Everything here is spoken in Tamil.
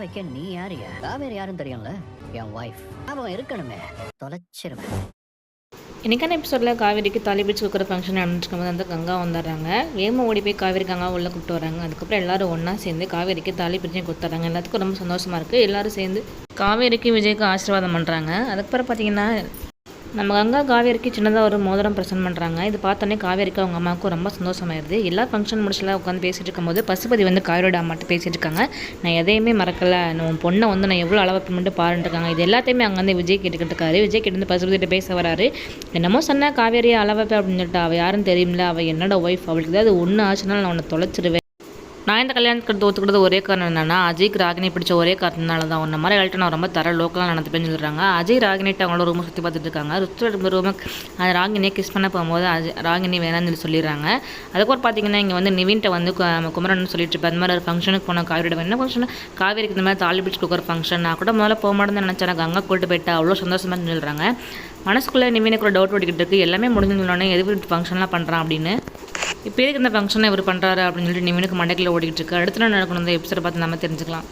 வைக்க நீ யாரியா காவேரி யாருன்னு தெரியும்ல? என் ஒய்ஃப் அவன் இருக்கணுமே. தொலைச்சிருவேன். இன்றைக்கான எபிசோடில் காவேரிக்கு தாலி பிடிச்சி கொடுக்குற ஃபங்க்ஷன் நடந்துருக்கும் போது வந்து கங்கா வந்துடுறாங்க. வேகமாக ஓடி போய் காவேரி கங்கா உள்ளே கூப்பிட்டு வராங்க அதுக்கப்புறம் எல்லாரும் ஒன்றா சேர்ந்து காவேரிக்கு தாலி பிடிச்சி கொடுத்துட்றாங்க. எல்லாத்துக்கும் ரொம்ப சந்தோஷமாக இருக்குது எல்லாரும் சேர்ந்து காவேரிக்கு விஜய்க்கு ஆசீர்வாதம் பண்ணுறாங்க அதுக்கப்புறம் பார்த்தீங்கன்னா நம்ம கங்கா காவேரிக்கு சின்னதாக ஒரு மோதிரம் ப்ரெசென்ட் பண்ணுறாங்க இது பார்த்தோன்னே காவேரிக்கு அவங்க அம்மாவுக்கும் ரொம்ப சந்தோஷமாயிருது. எல்லா ஃபங்க்ஷன் முடிச்சுலாம் உட்காந்து பேசிட்டு இருக்கும்போது பசுபதி வந்து காவேரியோட அம்மாட்ட பேசிட்டு இருக்காங்க. நான் எதையுமே மறக்கலை. உன் பொண்ணை வந்து நான் எவ்வளோ அளவு பண்ணிட்டு பாருன்ட்டு இருக்காங்க. இது எல்லாத்தையுமே அங்கே வந்து விஜய் கேட்டுக்கிட்டு இருக்காரு. விஜய் கிட்ட வந்து பசுபதிட்ட பேச வராரு. என்னமோ சொன்னால் காவேரி அளவப்ப அப்படின்னு சொல்லிட்டு அவள் யாருன்னு தெரியுமில்ல அவள் என்னோட ஒய்ஃப் அவளுக்கு ஏதாவது ஒன்று ஆச்சுனாலும் நான் உன்னை தொலைச்சிருவேன். நான் இந்த கல்யாணத்துக்கு ஒத்துக்கிறது ஒரே காரணம் என்னன்னா அஜய்க்கு ராகினி பிடிச்ச ஒரே காரணத்தினால தான் உன்ன மாதிரி ஆள்கிட்ட நான் ரொம்ப தர லோக்கலாக நடந்துப்பேன்னு சொல்கிறாங்க அஜய் ராகினிட்டு அவங்களோட ரூமை சுற்றி பார்த்துட்டு இருக்காங்க. ருத்து ரூமை அந்த ராகினியை கிஸ் பண்ண போகும்போது அஜய் ராகினி வேணாம்னு சொல்லி சொல்லிடுறாங்க. அதுக்கப்புறம் பார்த்தீங்கன்னா இங்கே வந்து நிவின்ட்ட வந்து குமரன் சொல்லிட்டு இருப்பேன் அந்த மாதிரி ஒரு ஃபங்க்ஷனுக்கு போன காவேரியோட என்ன ஃபங்க்ஷன் காவேரிக்கு இந்த மாதிரி தாலி பிடிச்சி கொடுக்குற ஃபங்க்ஷன் நான் கூட முதல்ல போக மாட்டேன்னு நினச்சேன். கங்கா கூட்டு போயிட்டு அவ்வளோ சந்தோஷமாக சொல்கிறாங்க மனசுக்குள்ளே நிவினுக்கு ஒரு டவுட் ஓடிக்கிட்டு இருக்குது எல்லாமே முடிஞ்சுன்னு எது ஃபங்க்ஷன்லாம் பண்ணுறான் அப்படின்னு. இப்போ எதுக்கு இந்த ஃபங்க்ஷனை இவர் பண்ணுறாரு அப்படின்னு சொல்லிட்டு நிவினுக்கு மண்டைக்குள்ள ஓடிக்கிட்டு இருக்கு? அடுத்த நாள் நடக்கணும் இந்த எபிசோட பார்த்து நம்ம தெரிஞ்சுக்கலாம்.